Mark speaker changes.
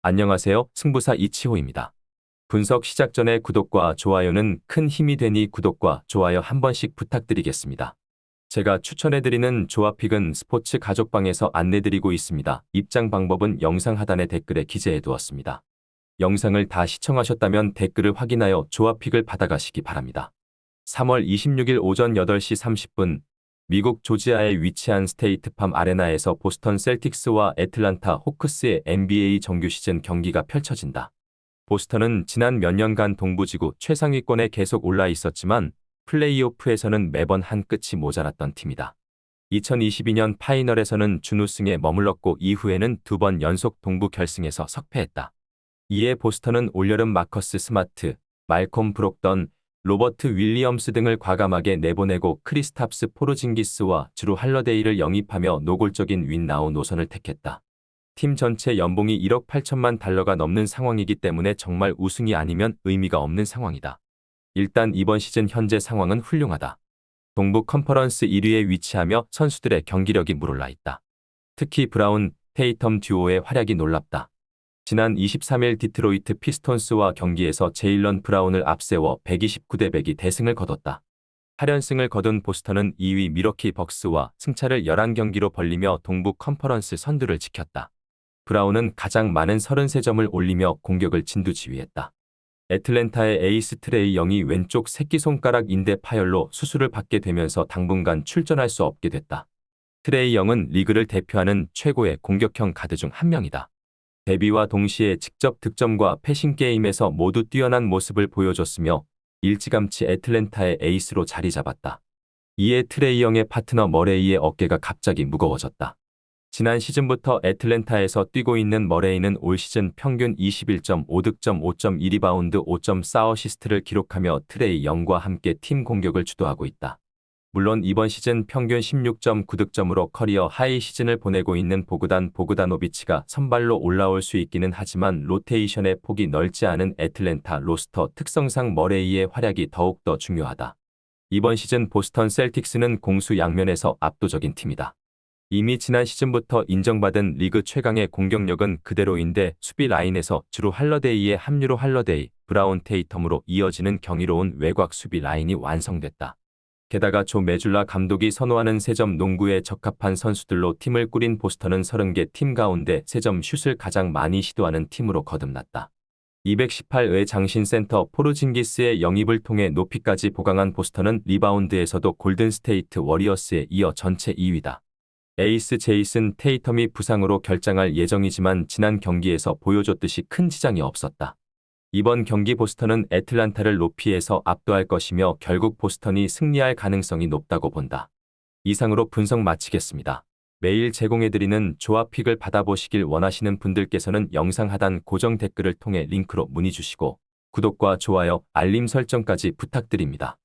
Speaker 1: 안녕하세요. 승부사 이치호입니다. 분석 시작 전에 구독과 좋아요는 큰 힘이 되니 구독과 좋아요 한 번씩 부탁드리겠습니다. 제가 추천해드리는 조합픽은 스포츠 가족방에서 안내드리고 있습니다. 입장 방법은 영상 하단에 댓글에 기재해 두었습니다. 영상을 다 시청하셨다면 댓글을 확인하여 조합픽을 받아가시기 바랍니다. 3월 26일 오전 8시 30분 미국 조지아에 위치한 스테이트팜 아레나에서 보스턴 셀틱스와 애틀란타 호크스의 NBA 정규 시즌 경기가 펼쳐진다. 보스턴은 지난 몇 년간 동부지구 최상위권에 계속 올라 있었지만 플레이오프에서는 매번 한 끝이 모자랐던 팀이다. 2022년 파이널에서는 준우승에 머물렀고 이후에는 두 번 연속 동부 결승에서 석패했다. 이에 보스턴은 올여름 마커스 스마트, 말콤 브록던, 로버트 윌리엄스 등을 과감하게 내보내고 크리스탑스 포르징기스와 주루 할러데이를 영입하며 노골적인 윈나우 노선을 택했다. 팀 전체 연봉이 1억 8천만 달러가 넘는 상황이기 때문에 정말 우승이 아니면 의미가 없는 상황이다. 일단 이번 시즌 현재 상황은 훌륭하다. 동부 컨퍼런스 1위에 위치하며 선수들의 경기력이 물올라 있다. 특히 브라운, 테이텀 듀오의 활약이 놀랍다. 지난 23일 디트로이트 피스톤스와 경기에서 제일런 브라운을 앞세워 129대 100이 대승을 거뒀다. 8연승을 거둔 보스턴은 2위 미러키 벅스와 승차를 11경기로 벌리며 동부 컨퍼런스 선두를 지켰다. 브라운은 가장 많은 33점을 올리며 공격을 진두지휘했다. 애틀랜타의 에이스 트레이 영이 왼쪽 새끼손가락 인대 파열로 수술을 받게 되면서 당분간 출전할 수 없게 됐다. 트레이 영은 리그를 대표하는 최고의 공격형 가드 중 한 명이다. 데뷔와 동시에 직접 득점과 패싱 게임에서 모두 뛰어난 모습을 보여줬으며 일찌감치 애틀랜타의 에이스로 자리 잡았다. 이에 트레이 영의 파트너 머레이의 어깨가 갑자기 무거워졌다. 지난 시즌부터 애틀랜타에서 뛰고 있는 머레이는 올 시즌 평균 21.5득점 5.2리바운드 5.4어시스트를 기록하며 트레이 영과 함께 팀 공격을 주도하고 있다. 물론 이번 시즌 평균 16.9득점으로 커리어 하이 시즌을 보내고 있는 보그단 보그다노비치가 선발로 올라올 수 있기는 하지만 로테이션의 폭이 넓지 않은 애틀랜타 로스터 특성상 머레이의 활약이 더욱더 중요하다. 이번 시즌 보스턴 셀틱스는 공수 양면에서 압도적인 팀이다. 이미 지난 시즌부터 인정받은 리그 최강의 공격력은 그대로인데 수비 라인에서 주로 할러데이의 합류로 할러데이, 브라운 테이텀으로 이어지는 경이로운 외곽 수비 라인이 완성됐다. 게다가 조 메줄라 감독이 선호하는 세점 농구에 적합한 선수들로 팀을 꾸린 보스턴은 30개 팀 가운데 세점 슛을 가장 많이 시도하는 팀으로 거듭났다. 218의 장신 센터 포르징기스의 영입을 통해 높이까지 보강한 보스턴은 리바운드에서도 골든스테이트 워리어스에 이어 전체 2위다. 에이스 제이슨 테이텀이 부상으로 결장할 예정이지만 지난 경기에서 보여줬듯이 큰 지장이 없었다. 이번 경기 보스턴은 애틀란타를 높이에서 압도할 것이며 결국 보스턴이 승리할 가능성이 높다고 본다. 이상으로 분석 마치겠습니다. 매일 제공해드리는 조합픽을 받아보시길 원하시는 분들께서는 영상 하단 고정 댓글을 통해 링크로 문의 주시고 구독과 좋아요, 알림 설정까지 부탁드립니다.